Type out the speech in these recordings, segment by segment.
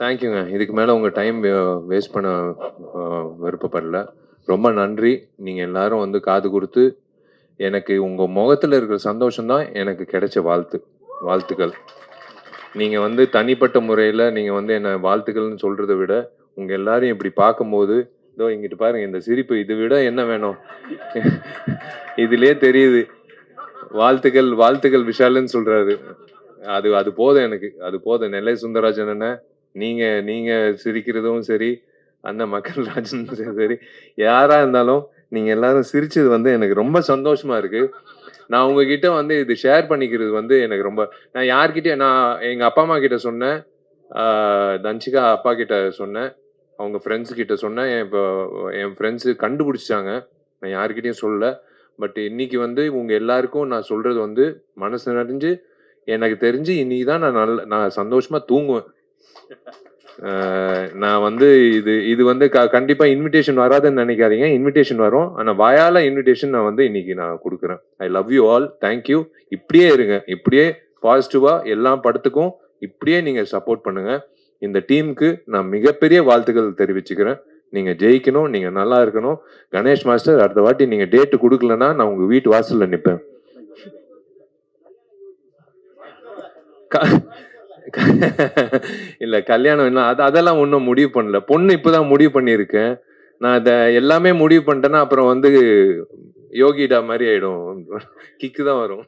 தேங்க்யூங்க இதுக்கு மேலே உங்கள் டைம் வேஸ்ட் பண்ண விருப்பப்படல. ரொம்ப நன்றி. நீங்கள் எல்லாரும் வந்து காது கொடுத்து எனக்கு உங்கள் முகத்தில் இருக்கிற சந்தோஷம் தான் எனக்கு கிடைச்ச வாழ்த்து வாழ்த்துக்கள். நீங்கள் வந்து தனிப்பட்ட முறையில் நீங்கள் வந்து என்ன வாழ்த்துக்கள்னு சொல்கிறத விட உங்கள் எல்லாரையும் இப்படி பார்க்கும்போது இதோ இங்கிட்டு பாருங்க இந்த சிரிப்பு இதை விட என்ன வேணும்? இதுலேயே தெரியுது. வாழ்த்துக்கள் வாழ்த்துக்கள் விஷாலுன்னு சொல்கிறாரு அது அது போதும் எனக்கு. அது போதும். நெல்லை சுந்தரராஜன் என்ன நீங்க நீங்க சிரிக்கிறதும் சரி அந்த மக்கள் ராஜன் சரி யாரா இருந்தாலும் நீங்க எல்லாரும் சிரிச்சது வந்து எனக்கு ரொம்ப சந்தோஷமா இருக்கு. நான் உங்ககிட்ட வந்து இது ஷேர் பண்ணிக்கிறது வந்து எனக்கு ரொம்ப நான் யார்கிட்ட நான் எங்க அப்பா அம்மா கிட்ட சொன்னேன். தன்சிகா அப்பா கிட்ட சொன்னேன். அவங்க ஃப்ரெண்ட்ஸ் கிட்ட சொன்னேன். இப்போ என் ஃப்ரெண்ட்ஸு கண்டுபிடிச்சிட்டாங்க. நான் யார்கிட்டயும் சொல்லல. பட் இன்னைக்கு வந்து உங்க எல்லாருக்கும் நான் சொல்றது வந்து மனசு நிறைஞ்சு எனக்கு தெரிஞ்சு இன்னைக்கு தான் நான் நல்ல நான் சந்தோஷமா தூங்குவேன். நான் வந்து இது இது வந்து க- கண்டிப்பா இன்விடேஷன் வராதுன்னு நினைக்காதீங்க. இன்விடேஷன் வரும். ஆனால் வாயால இன்விடேஷன் நான் வந்து இன்னைக்கு நான் கொடுக்குறேன். I love you all thank you இப்படியே இருங்க. இப்படியே பாசிட்டிவா எல்லா படத்துக்கும் இப்படியே நீங்க சப்போர்ட் பண்ணுங்க. இந்த டீமுக்கு நான் மிகப்பெரிய வாழ்த்துக்கள் தெரிவிச்சுக்கிறேன். நீங்க ஜெயிக்கணும். நீங்க நல்லா இருக்கணும். கணேஷ் மாஸ்டர் அடுத்த வாட்டி நீங்க டேட் கொடுக்கலன்னா நான் உங்க வீட்டு வாசல்ல நிற்பேன் க- இல்ல கல்யாணம் என்ன அது அதெல்லாம் ஒன்றும் முடிவு பண்ணல. பொண்ணு இப்பதான் முடிவு பண்ணியிருக்கேன். நான் இதை எல்லாமே முடிவு பண்ணிட்டேன்னா அப்புறம் வந்து யோகிடா மாதிரி ஆயிடும். கிக்கு தான் வரும்.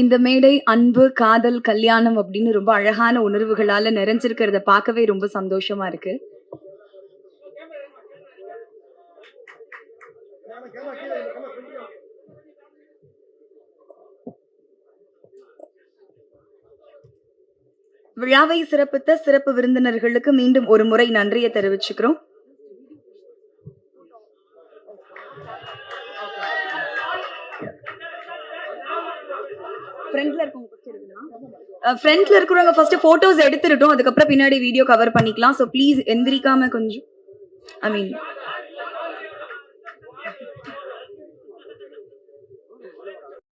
இந்த மேடை அன்பு காதல் கல்யாணம் அப்படின்னு ரொம்ப அழகான உணர்வுகளால நிறைஞ்சிருக்கிறத பார்க்கவே ரொம்ப சந்தோஷமா இருக்கு. விழாவை சிறப்பித்த சிறப்பு விருந்தினர்களுக்கு மீண்டும் ஒரு முறை நன்றியை தெரிவிச்சுக்கிறோம். ஃப்ரண்ட்ல இருக்கவங்க ஃபர்ஸ்ட் ஃப்ரண்ட்ல இருக்கிறவங்க ஃபர்ஸ்ட் போட்டோஸ் எடுத்துட்டோம் அதுக்கப்புறம் பின்னாடி வீடியோ கவர் பண்ணிக்கலாம். ஸோ ப்ளீஸ் எந்திரிக்காம கொஞ்சம் ஐ மீன்